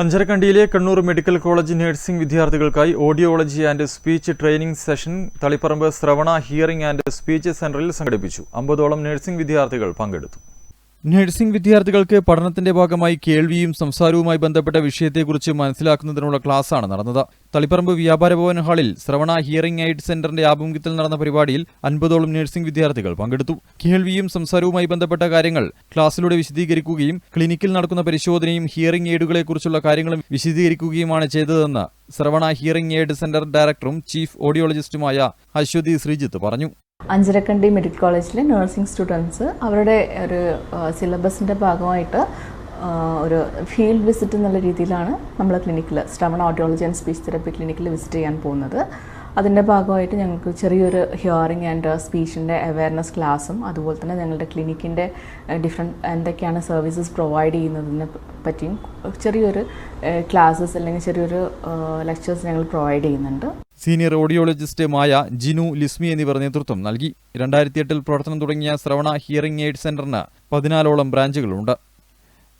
അഞ്ചരക്കണ്ടിയിലെ Kannur medical college nursing വിദ്യാർത്ഥികൾക്കായി audiology and speech training session Taliparamba Shravana hearing and speech സെന്ററിൽ സംഘടിപ്പിച്ചു. അമ്പതോളം nursing വിദ്യാർത്ഥികൾ പങ്കെടുത്തു. നഴ്സിംഗ് വിദ്യാർത്ഥികൾക്ക് പഠനത്തിന്റെ ഭാഗമായി കേൾവിയും സംസാരവുമായി ബന്ധപ്പെട്ട വിഷയത്തെക്കുറിച്ച് മനസ്സിലാക്കുന്നതിനുള്ള ക്ലാസ്സാണ് നടന്നത്. തളിപ്പറമ്പ് വ്യാപാര ഭവൻ ഹാളിൽ ശ്രവണ ഹിയറിംഗ് എയ്ഡ് സെന്ററിന്റെ ആഭിമുഖ്യത്തിൽ നടന്ന പരിപാടിയിൽ അൻപതോളം നഴ്സിംഗ് വിദ്യാർത്ഥികൾ പങ്കെടുത്തു. കേൾവിയും സംസാരവുമായി ബന്ധപ്പെട്ട കാര്യങ്ങൾ ക്ലാസ്സിലൂടെ വിശദീകരിക്കുകയും ക്ലിനിക്കിൽ നടക്കുന്ന പരിശോധനയും ഹിയറിംഗ് എയ്ഡുകളെക്കുറിച്ചുള്ള കാര്യങ്ങളും വിശദീകരിക്കുകയുമാണ് ചെയ്തതെന്ന് ശ്രവണ ഹിയറിംഗ് എയ്ഡ് സെന്റർ ഡയറക്ടറും ചീഫ് ഓഡിയോളജിസ്റ്റുമായ അശ്വതി ശ്രീജിത്ത് പറഞ്ഞു. അഞ്ചരക്കണ്ടി മെഡിക്കൽ കോളേജിലെ നഴ്സിംഗ് സ്റ്റുഡൻസ് അവരുടെ ഒരു സിലബസിന്റെ ഭാഗമായിട്ട് ഒരു ഫീൽഡ് വിസിറ്റ് എന്നുള്ള രീതിയിലാണ് നമ്മൾ ക്ലിനിക്കിൽ Shravana audiology and speech therapy ക്ലിനിക്കിൽ വിസിറ്റ് ചെയ്യാൻ പോകുന്നത്. അതിന്റെ ഭാഗമായിട്ട് ഞങ്ങൾക്ക് ചെറിയൊരു ഹിയറിംഗ് ആൻഡ് സ്പീച്ചിന്റെ അവയർനെസ് ക്ലാസ്സും അതുപോലെ തന്നെ ഞങ്ങളുടെ ക്ലിനിക്കിന്റെ ഡിഫറെന്റ് എന്തൊക്കെയാണ് സർവീസസ് പ്രൊവൈഡ് ചെയ്യുന്നതിനെ പറ്റിയും ചെറിയൊരു ക്ലാസ്സസ് അല്ലെങ്കിൽ ചെറിയൊരു ലെക്ചേഴ്സ് ഞങ്ങൾ പ്രൊവൈഡ് ചെയ്യുന്നുണ്ട്. സീനിയർ ഓഡിയോളജിസ്റ്റുമായ ജിനു ലിസ്മി എന്നിവർ നേതൃത്വം നൽകി. രണ്ടായിരത്തി എട്ടിൽ പ്രവർത്തനം തുടങ്ങിയ ശ്രവണ ഹിയറിംഗ് എയ്ഡ് സെന്ററിന് പതിനാലോളം ബ്രാഞ്ചുകളുണ്ട്